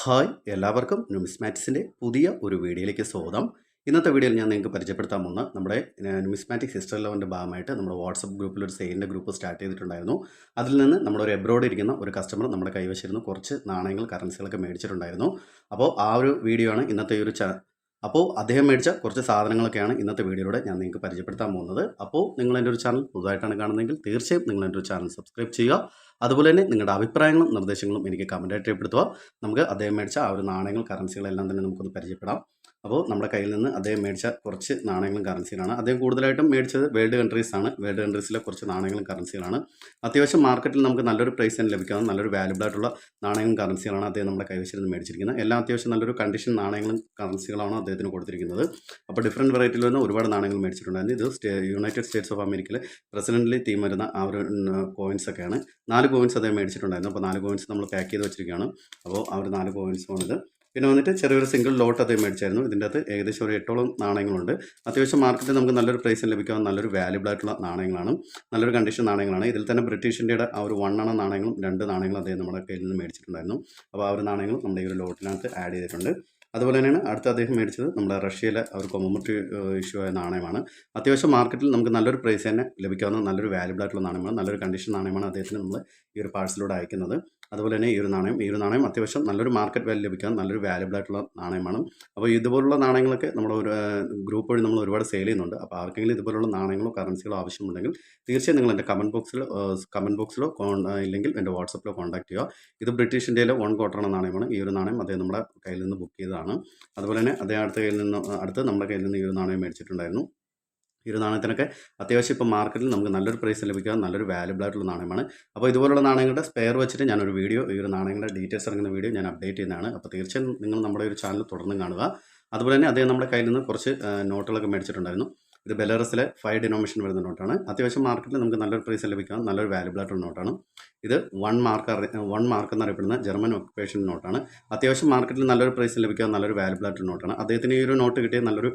Hi എല്ലാവർക്കും ന്യൂമിസ്മാറ്റിക്സിന്റെ പുതിയ ഒരു വീഡിയോയിലേക്ക് സ്വാഗതം. ഇന്നത്തെ വീഡിയോയിൽ ഞാൻ നിങ്ങൾക്ക് പരിചയപ്പെടുത്താൻ പോകുന്ന നമ്മുടെ ന്യൂമിസ്മാറ്റിക് സിസ്റ്റർ ലെവന്റെ ഭാഗമായിട്ട് നമ്മുടെ വാട്സപ്പ് ഗ്രൂപ്പിൽ ഒരു സെയിലിന്റെ ഗ്രൂപ്പ് സ്റ്റാർട്ട് ചെയ്തിട്ടുണ്ടായിരുന്നു. അതിൽ നിന്ന് നമ്മളൊരു എബ്രോഡ് ഇരിക്കുന്ന ഒരു കസ്റ്റമർ നമ്മുടെ കൈവശിരുന്ന് കുറച്ച് നാണയങ്ങൾ കറൻസികളൊക്കെ മേടിച്ചിട്ടുണ്ടായിരുന്നു. അപ്പോൾ ആ ഒരു വീഡിയോ ആണ് ഇന്നത്തെ ഒരു അപ്പോൾ അദ്ദേഹം മേടിച്ച കുറച്ച് സാധനങ്ങളൊക്കെയാണ് ഇന്നത്തെ വീഡിയോയിലൂടെ ഞാൻ നിങ്ങൾക്ക് പരിചയപ്പെടുത്താൻ പോകുന്നത്. അപ്പോൾ നിങ്ങൾ എന്റെ ഒരു ചാനൽ പുതുതായിട്ടാണ് കാണുന്നതെങ്കിൽ തീർച്ചയായും നിങ്ങൾ എന്റെ ഒരു ചാനൽ സബ്സ്ക്രൈബ് ചെയ്യുക. അതുപോലെ തന്നെ നിങ്ങളുടെ അഭിപ്രായങ്ങളും നിർദ്ദേശങ്ങളും എനിക്ക് കമന്റായിട്ട് രേഖപ്പെടുത്തുക. നമുക്ക് അദ്ദേഹം മേടിച്ച ആ ഒരു നാണയങ്ങൾ കറൻസികളെല്ലാം തന്നെ നമുക്കൊന്ന് പരിചയപ്പെടാം. അപ്പോൾ നമ്മുടെ കയ്യിൽ നിന്ന് അദ്ദേഹം മേടിച്ച കുറച്ച് നാണയങ്ങളും കറൻസികളാണ് അദ്ദേഹം കൂടുതലായിട്ടും മേടിച്ചത് വേൾഡ് കൺട്രീസ് ആണ്. വേൾഡ് കൺട്രീസിലെ കുറച്ച് നാണയങ്ങളും കറൻസികളാണ് അത്യാവശ്യം മാർക്കറ്റിൽ നമുക്ക് നല്ലൊരു പ്രൈസ് തന്നെ ലഭിക്കാവുന്ന നല്ലൊരു വാലുബിൾ ആയിട്ടുള്ള നാണയങ്ങളും കറൻസികളാണ് അദ്ദേഹം നമ്മുടെ കൈവശിരുന്ന് മേടിച്ചിരിക്കുന്നത്. എല്ലാം അത്യാവശ്യം നല്ലൊരു കണ്ടീഷൻ നാണയങ്ങളും കറൻസികളാണ് അദ്ദേഹത്തിന് കൊടുത്തിരിക്കുന്നത്. അപ്പോൾ ഡിഫറെന്റ് വെറൈറ്റിയിൽ നിന്ന് ഒരുപാട് നാണയങ്ങൾ മേടിച്ചിട്ടുണ്ടായിരുന്നു. ഇത് യുണൈറ്റഡ് സ്റ്റേറ്റ്സ് ഓഫ് അമേരിക്കയിലെ പ്രസിഡന്റിൽ തീം വരുന്ന ആ ഒരു കോയിൻസ് ഒക്കെയാണ്. നാല് കോയിൻസ് അദ്ദേഹം മേടിച്ചിട്ടുണ്ടായിരുന്നു. അപ്പോൾ നാല് കോയിൻസ് നമ്മൾ പാക്ക് ചെയ്ത് വെച്ചിരിക്കുകയാണ്. അപ്പോൾ ആ ഒരു നാല് കോയിൻസ് ഇത് പിന്നെ വന്നിട്ട് ചെറിയൊരു സിംഗിൾ ലോട്ട് അദ്ദേഹം മേടിച്ചായിരുന്നു. ഇതിന്റെ അകത്ത് ഏകദേശം ഒരു എട്ടോളം നാണയങ്ങളുണ്ട്. അത്യാവശ്യം മാർക്കറ്റിൽ നമുക്ക് നല്ലൊരു പ്രൈസിൽ ലഭിക്കാൻ നല്ലൊരു വാല്യുബിൾ ആയിട്ടുള്ള നാണയങ്ങളാണ്. നല്ലൊരു കണ്ടീഷൻ നാണയങ്ങളാണ്. ഇതിൽ തന്നെ ബ്രിട്ടീഷ് ഇന്ത്യയുടെ ആ ഒരു വണ്ണെണ്ണ നാണയങ്ങളും രണ്ട് നാണയങ്ങളും അദ്ദേഹം നമ്മുടെ കയ്യിൽ നിന്ന് മേടിച്ചിട്ടുണ്ടായിരുന്നു. അപ്പോൾ ആ ഒരു നാണയങ്ങൾ നമ്മുടെ ഈ ഒരു ലോട്ടിനകത്ത് ആഡ് ചെയ്തിട്ടുണ്ട്. അതുപോലെ തന്നെയാണ് അടുത്ത അദ്ദേഹം മേടിച്ചത് നമ്മുടെ റഷ്യയിലെ ഒരു കൊമോമറ്ററി ഇഷ്യൂ ആയ നാണയമാണ്. അത്യാവശ്യം മാർക്കറ്റിൽ നമുക്ക് നല്ലൊരു പ്രൈസ് തന്നെ ലഭിക്കാവുന്ന നല്ലൊരു വാല്യുബിൾ ആയിട്ടുള്ള നാണയമാണ്. നല്ലൊരു കണ്ടീഷൻ നാണയമാണ് അദ്ദേഹത്തിന് നമ്മൾ ഈ ഒരു പാഴ്സലിലൂടെ അയക്കുന്നത്. അതുപോലെ തന്നെ ഈ ഒരു നാണയം ഈ ഒരു നാണയം അത്യാവശ്യം നല്ലൊരു മാർക്കറ്റ് വാല്യൂ ലഭിക്കാൻ നല്ലൊരു വാല്യബിൾ ആയിട്ടുള്ള നാണയമാണ്. അപ്പോൾ ഇതുപോലുള്ള നാണയങ്ങളൊക്കെ നമ്മൾ ഒരു ഗ്രൂപ്പ് വഴി നമ്മൾ ഒരുപാട് സെയിൽ ചെയ്യുന്നുണ്ട്. അപ്പോൾ ആർക്കെങ്കിലും ഇതുപോലുള്ള നാണയങ്ങളോ കറൻസികളോ ആവശ്യമുണ്ടെങ്കിൽ തീർച്ചയായും നിങ്ങൾ എന്റെ കമന്റ് ബോക്സിൽ കമന്റ് ബോക്സിലോ ഇല്ലെങ്കിൽ എന്റെ വാട്സപ്പിലോ കോൺടാക്ട് ചെയ്യുക. ഇത് ബ്രിട്ടീഷ് ഇന്ത്യയിലെ വൺ ക്വാർട്ടർ നാണയമാണ്. ഈ ഒരു നാണയം അദ്ദേഹം നമ്മുടെ കയ്യിൽ നിന്ന് ബുക്ക് ചെയ്തതാണ്. അതുപോലെ തന്നെ അദ്ദേഹം അടുത്ത കയ്യിൽ നിന്ന് അടുത്ത് നമ്മുടെ കയ്യിൽ നിന്ന് ഈ ഒരു നാണയം മേടിച്ചിട്ടുണ്ടായിരുന്നു. ഈ ഒരു നാണയത്തിനൊക്കെ അത്യാവശ്യം ഇപ്പോൾ മാർക്കറ്റിൽ നമുക്ക് നല്ലൊരു പ്രൈസ് ലഭിക്കുക നല്ലൊരു വാല്യബിൾ ആയിട്ടുള്ള നാണയമാണ്. അപ്പോൾ ഇതുപോലുള്ള നാണയങ്ങളുടെ സ്പെയർ വെച്ചിട്ട് ഞാനൊരു വീഡിയോ ഈ ഒരു നാണയങ്ങളുടെ ഡീറ്റെയിൽസ് ഇറങ്ങുന്ന വീഡിയോ ഞാൻ അപ്ഡേറ്റ് ചെയ്യുന്നതാണ്. അപ്പോൾ തീർച്ചയായും നിങ്ങൾ നമ്മുടെ ഒരു ചാനൽ തുടർന്ന് കാണുക. അതുപോലെ തന്നെ അദ്ദേഹം നമ്മുടെ കയ്യിൽ നിന്ന് കുറച്ച് നോട്ടുകളൊക്കെ മേടിച്ചിട്ടുണ്ടായിരുന്നു. ഇത് ബെലറസിലെ ഫൈവ് ഡിനോമിഷൻ വരുന്ന നോട്ടാണ് അത്യാവശ്യം മാർക്കറ്റിൽ നമുക്ക് നല്ലൊരു പ്രൈസ് ലഭിക്കാൻ നല്ലൊരു വാല്യുബിൾ ആയിട്ടുള്ള നോട്ടാണ് ഇത് വൺ മാർക്ക് വൺ മാർക്ക് എന്നറിയപ്പെടുന്ന ജർമ്മൻ ഒക്കുപേഷൻ നോട്ടാണ് അത്യാവശ്യം മാർക്കറ്റിൽ നല്ലൊരു പ്രൈസ് ലഭിക്കാൻ നല്ലൊരു വാല്യുബിൾ ആയിട്ടുള്ള നോട്ടാണ് അദ്ദേഹത്തിന് ഈ ഒരു നോട്ട് കിട്ടിയ നല്ലൊരു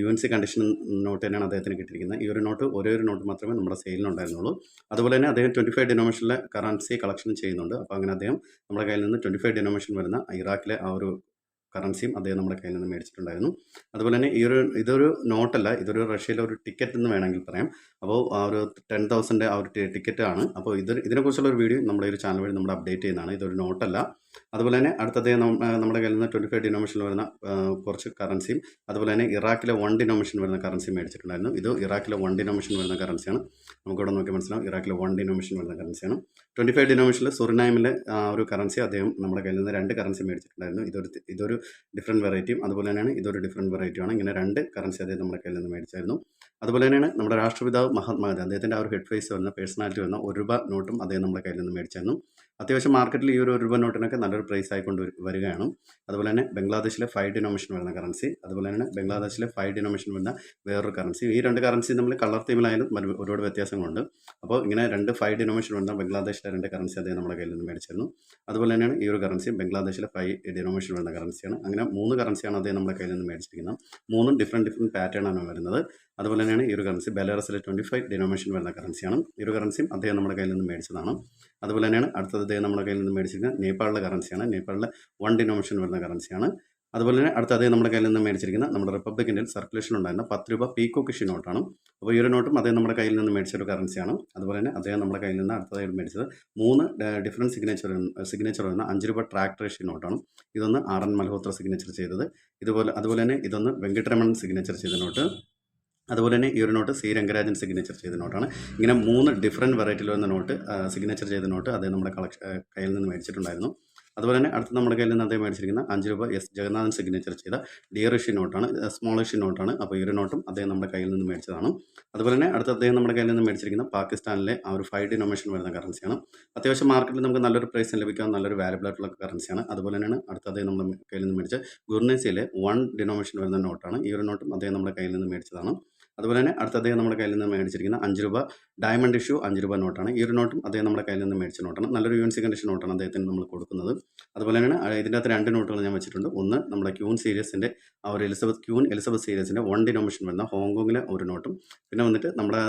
U N C condition note തന്നെയാണ് അദ്ദേഹത്തിന് കിട്ടിയിരിക്കുന്നത്. ഈ ഒരു നോട്ട് ഒരേ ഒരു നോട്ട് മാത്രമേ നമ്മുടെ സെയിലിനുണ്ടായിരുന്നുള്ളൂ അതുപോലെ തന്നെ അദ്ദേഹം ട്വന്റി ഫൈവ് ഡിനോമിഷനിലെ കറൻസി കളക്ഷൻ ചെയ്യുന്നുണ്ട്. അപ്പോൾ അങ്ങനെ അദ്ദേഹം നമ്മുടെ കയ്യിൽ നിന്ന് ട്വന്റി ഫൈവ് ഡിനോമിഷൻ വരുന്ന ഇറാഖിലെ ആ ഒരു കറൻസിയും അദ്ദേഹം നമ്മുടെ കയ്യിൽ നിന്ന് മേടിച്ചിട്ടുണ്ടായിരുന്നു. അതുപോലെ തന്നെ ഈ ഒരു ഇതൊരു നോട്ടല്ല ഇതൊരു റഷ്യയിലെ ഒരു ടിക്കറ്റ് എന്ന് വേണമെങ്കിൽ പറയാം. അപ്പോൾ ആ ഒരു ടെൻ തൗസൻഡ് ആ ഒരു ടിക്കറ്റ് ആണ് അപ്പോൾ ഇത് ഇതിനെക്കുറിച്ചുള്ള ഒരു വീഡിയോ നമ്മുടെ ഒരു ചാനൽ വഴി നമ്മൾ അപ്ഡേറ്റ് ചെയ്യുന്നതാണ്. ഇതൊരു നോട്ടല്ല. അതുപോലെ തന്നെ അടുത്തത് നമ്മുടെ കയ്യിൽ നിന്ന് ട്വന്റി ഫൈവ് ഡിനോമിഷനിൽ വരുന്ന കുറച്ച് കറൻസിയും അതുപോലെ തന്നെ ഇറാഖിലെ വൺ ഡിനോമിഷൻ വരുന്ന കറൻസി മേടിച്ചിട്ടുണ്ടായിരുന്നു. ഇത് ഇറാഖിലെ വൺ ഡിനോമിഷൻ വരുന്ന കറൻസിയാണ് നമുക്കിവിടെ നോക്കി മനസ്സിലാവും ഇറാഖിലെ വൺ ഡിനോമിഷൻ വരുന്ന കറൻസിയാണ് ട്വന്റി ഫൈവ് ഡിനോമിഷനിൽ സുറിനാമിലെ ഒരു കറൻസി അദ്ദേഹം നമ്മുടെ കയ്യിൽ നിന്ന് രണ്ട് കറൻസി മേടിച്ചിട്ടുണ്ടായിരുന്നു. ഇതൊരു ഇതൊരു ഡിഫറെന്റ് വെറൈറ്റിയും അതുപോലെ തന്നെയാണ് ഇതൊരു ഡിഫറെന്റ് വെറൈറ്റിയാണ് ഇങ്ങനെ രണ്ട് കറൻസി അദ്ദേഹം നമ്മുടെ കയ്യിൽ നിന്ന് മേടിച്ചായിരുന്നു. അതുപോലെ തന്നെയാണ് നമ്മുടെ രാഷ്ട്രപിതാവ് മഹാത്മാഗാന്ധി അദ്ദേഹത്തിന്റെ ആ ഒരു ഹെഡ് ഫേസ് വന്ന പേഴ്സണാലിറ്റി വന്ന ഒരു രൂപ നോട്ടും അദ്ദേഹം നമ്മുടെ കയ്യിൽ നിന്ന് മേടിച്ചായിരുന്നു. അത്യാവശ്യം മാർക്കറ്റിൽ ഈ ഒരു രൂപ നോട്ടിനൊക്കെ നല്ലൊരു പ്രൈസ് ആയിക്കൊണ്ട് വരികയാണ്. അതുപോലെ തന്നെ ബംഗ്ലാദേശിലെ ഫൈവ് ഡിനോമിഷൻ വരുന്ന കറൻസി അതുപോലെ തന്നെ ബംഗ്ലാദേശിലെ ഫൈവ് ഡിനോമിഷൻ വരുന്ന വേറൊരു കറൻസി ഈ രണ്ട് കറൻസി നമ്മൾ കളർ തീമിലായാലും ഒരുപാട് വ്യത്യാസങ്ങളുണ്ട്. അപ്പോൾ ഇങ്ങനെ രണ്ട് ഫൈവ് ഡിനോമിഷൻ വരുന്ന ബംഗ്ലാദേശിലെ രണ്ട് കറൻസി അദ്ദേഹം നമ്മുടെ കയ്യിൽ നിന്ന് മേടിച്ചിരുന്നു. അതുപോലെ തന്നെയാണ് ഈ ഒരു കറൻസി ബംഗ്ലാദേശിലെ ഫൈവ് ഡിനോമിഷൻ വരുന്ന കറൻസിയാണ് അങ്ങനെ മൂന്ന് കറൻസിയാണ് അദ്ദേഹം നമ്മുടെ കയ്യിൽ നിന്ന് മേടിച്ചിരിക്കുന്നത്. മൂന്നും ഡിഫറെന്റ് ഡിഫറെന്റ് പാറ്റേൺ ആണ് വരുന്നത്. അതുപോലെ തന്നെയാണ് ഈ ഒരു കറൻസി ബലാറസിലെ ട്വന്റി ഫൈവ് ഡിനോമിനേഷൻ വരുന്ന കറൻസിയാണ് ഈ ഒരു കറൻസിയും അദ്ദേഹം നമ്മുടെ കയ്യിൽ നിന്ന് മേടിച്ചതാണ്. അതുപോലെ തന്നെയാണ് അടുത്തത് അദ്ദേഹം നമ്മുടെ കയ്യിൽ നിന്ന് മേടിച്ചിരിക്കുന്നത് നേപ്പാളിലെ കറൻസിയാണ് നേപ്പാളിലെ വൺ ഡിനോമിനേഷൻ വരുന്ന കറൻസിയാണ് അതുപോലെ തന്നെ അടുത്ത അദ്ദേഹം നമ്മുടെ കയ്യിൽ നിന്ന് മേടിച്ചിരിക്കുന്ന നമ്മുടെ റിപ്പബ്ലിക് ഇന്ത്യയിൽ സർക്കുലേഷൻ ഉണ്ടായിരുന്ന പത്ത് രൂപ പീക്കോ കിഷി നോട്ടാണ് അപ്പോൾ ഈ ഒരു നോട്ടും അദ്ദേഹം നമ്മുടെ കയ്യിൽ നിന്ന് മേടിച്ച ഒരു കറൻസിയാണ് അതുപോലെ തന്നെ അദ്ദേഹം നമ്മുടെ കയ്യിൽ നിന്ന് അടുത്തതായിട്ട് മേടിച്ചത് മൂന്ന് ഡിഫറന്റ് സിഗ്നേച്ചർ സിഗ്നേച്ചർ വരുന്ന അഞ്ച് രൂപ ട്രാക്ടർ ഇഷ്യൂ നോട്ടാണ് ഇതൊന്ന് ആർ എൻ മൽഹോത്ര സിഗ്നേച്ചർ ചെയ്തത്. ഇതുപോലെ അതുപോലെ തന്നെ ഇതൊന്ന് വെങ്കട്ടരമൺ സിഗ്നേച്ചർ ചെയ്ത നോട്ട് അതുപോലെ തന്നെ ഈ ഒരു നോട്ട് സി രംഗരാജൻ സിഗ്നേച്ചർ ചെയ്ത നോട്ടാണ്. ഇങ്ങനെ മൂന്ന് ഡിഫറെന്റ് വെറൈറ്റിയിൽ വന്ന നോട്ട് സിഗ്നേച്ചർ ചെയ്ത നോട്ട് അദ്ദേഹം നമ്മുടെ കളക്ഷൻ കയ്യിൽ നിന്ന് മേടിച്ചിട്ടുണ്ടായിരുന്നു. അതുപോലെ തന്നെ അടുത്ത് നമ്മുടെ കയ്യിൽ നിന്ന് അദ്ദേഹം മേടിച്ചിരിക്കുന്ന അഞ്ച് രൂപ എസ് ജഗന്നാഥൻ സിഗ്നേച്ചർ ചെയ്ത ഡിയർ ഇഷ്യൂ നോട്ടാണ് സ്മോൾ ഇഷ്യൂ നോട്ടാണ് അപ്പോൾ ഈ ഒരു നോട്ടും അദ്ദേഹം നമ്മുടെ കയ്യിൽ നിന്ന് മേടിച്ചതാണ്. അതുപോലെ തന്നെ അടുത്ത അദ്ദേഹം നമ്മുടെ കയ്യിൽ നിന്ന് മേടിച്ചിരിക്കുന്ന പാകിസ്ഥാനിലെ ആ ഒരു ഫൈവ് ഡിനോമിനേഷൻ വരുന്ന കറൻസിയാണ് അത്യാവശ്യം മാർക്കറ്റിൽ നമുക്ക് നല്ലൊരു പ്രൈസ് ലഭിക്കാൻ നല്ലൊരു വാല്യബിൾ ആയിട്ടുള്ള കറൻസിയാണ് അതുപോലെ തന്നെയാണ് അടുത്ത അദ്ദേഹം നമ്മുടെ കയ്യിൽ നിന്ന് മേടിച്ച ഗുർനേസിയിലെ വൺ ഡിനോമേഷൻ വരുന്ന നോട്ടാണ് ഈ ഒരു നോട്ടും അദ്ദേഹം നമ്മുടെ കയ്യിൽ നിന്ന് മേടിച്ചതാണ്. അതുപോലെ തന്നെ അടുത്ത അദ്ദേഹം നമ്മുടെ കയ്യിൽ നിന്ന് മേടിച്ചിരിക്കുന്ന അഞ്ച് രൂപ ഡയമണ്ട് ഇഷ്യൂ അഞ്ച് രൂപ നോട്ടാണ് ഈ ഒരു നോട്ടും അദ്ദേഹം നമ്മുടെ കയ്യിൽ നിന്ന് മേടിച്ച നോട്ടാണ് നല്ലൊരു യു സി കണ്ടീഷൻ നോട്ടാണ് അദ്ദേഹത്തിന് നമ്മൾ കൊടുക്കുന്നത്. അതുപോലെ തന്നെ ഇതിന്റെ അകത്ത് രണ്ട് നോട്ടുകൾ ഞാൻ വെച്ചിട്ടുണ്ട്. ഒന്ന് നമ്മുടെ ക്യൂൺ സീരീസിന്റെ ആ ഒരു എലിസബത്ത് ക്യൂൺ എലിസബത്ത് സീരീസിന്റെ വൺ ഡിനോമിഷൻ വരുന്ന ഹോങ്കോങ്ങിലെ ഒരു നോട്ടും പിന്നെ വന്നിട്ട് നമ്മുടെ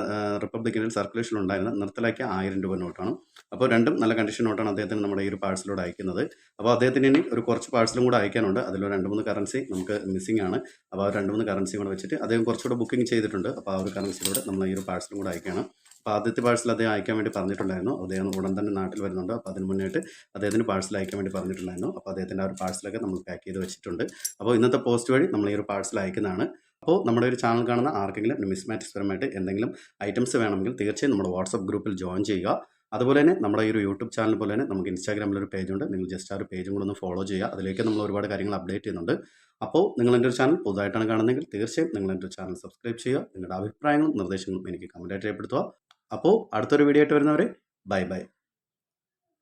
റിപ്പബ്ലിക്കിന്റെ സർക്കുലേഷൻ ഉണ്ടായിരുന്ന നിർത്തലാക്കിയ ആയിരം രൂപ നോട്ടാണ് അപ്പോൾ രണ്ടും നല്ല കണ്ടീഷൻ നോട്ടാണ് അദ്ദേഹത്തിന് നമ്മുടെ ഈ ഒരു പാഴ്സലോട് അയക്കുന്നത്. അപ്പോൾ അദ്ദേഹത്തിന് ഇനി ഒരു കുറച്ച് പാഴ്സലും കൂടെ അയക്കാനുണ്ട്. അതിൽ രണ്ട് മൂന്ന് കറൻസി നമുക്ക് മിസ്സിംഗ് ആണ്. അപ്പോൾ ആ രണ്ട് മൂന്ന് കറൻസി കൂടെ വെച്ചിട്ട് അദ്ദേഹം കുറച്ചുകൂടെ ബുക്കിംഗ് ചെയ്തിട്ടുണ്ട്. അപ്പോൾ ആ ഒരു കറൻസിയിലൂടെ നമ്മൾ ഈ ഒരു പാഴ്സലും കൂടെ അയക്കണം അപ്പോൾ ആദ്യത്തെ പാഴ്സൽ അദ്ദേഹം അയക്കാൻ വേണ്ടി പറഞ്ഞിട്ടുണ്ടായിരുന്നു. അദ്ദേഹം ഉടൻ തന്നെ നാട്ടിൽ വരുന്നുണ്ട്. അപ്പോൾ അതിന് മുന്നേറ്റ് അദ്ദേഹത്തിന് പാഴ്സൽ അയക്കാൻ വേണ്ടി പറഞ്ഞിട്ടുണ്ടായിരുന്നു. അപ്പോൾ അദ്ദേഹത്തിന്റെ ആ ഒരു പാഴ്സലൊക്കെ നമ്മൾ പാക്ക് ചെയ്ത് വെച്ചിട്ടുണ്ട്. അപ്പോൾ ഇന്നത്തെ പോസ്റ്റ് വഴി നമ്മൾ ഈ ഒരു പാഴ്സൽ അയക്കുന്നതാണ്. അപ്പോൾ നമ്മുടെ ഒരു ചാനൽ കാണുന്ന ആർക്കെങ്കിലും ന്യൂമിസ്മാറ്റിക്സ് പരമായിട്ട് എന്തെങ്കിലും ഐറ്റംസ് വേണമെങ്കിൽ തീർച്ചയായും നമ്മുടെ വാട്സപ്പ് ഗ്രൂപ്പിൽ ജോയിൻ ചെയ്യുക. അതുപോലെ തന്നെ നമ്മുടെ ഈ ഒരു യൂട്യൂബ് ചാനൽ പോലെ തന്നെ നമുക്ക് ഇൻസ്റ്റാഗ്രാമിൽ ഒരു പേജുണ്ട് നിങ്ങൾ ജസ്റ്റ് ആ ഒരു പേജും കൂടെ ഒന്ന് ഫോളോ ചെയ്യുക. അതിലേക്ക് നമ്മൾ ഒരുപാട് കാര്യങ്ങൾ അപ്ഡേറ്റ് ചെയ്യുന്നുണ്ട്. അപ്പോൾ നിങ്ങൾ എന്റെ ഒരു ചാനൽ പുതുതായിട്ടാണ് കാണുന്നതെങ്കിൽ തീർച്ചയായും നിങ്ങൾ എന്റെ ഒരു ചാനൽ സബ്സ്ക്രൈബ് ചെയ്യുക. നിങ്ങളുടെ അഭിപ്രായങ്ങളും നിർദ്ദേശങ്ങളും എനിക്ക് കമന്റായിട്ട് രേഖപ്പെടുത്തുക. അപ്പോൾ അടുത്തൊരു വീഡിയോ ആയിട്ട് വരുന്നവരെ ബൈ ബൈ.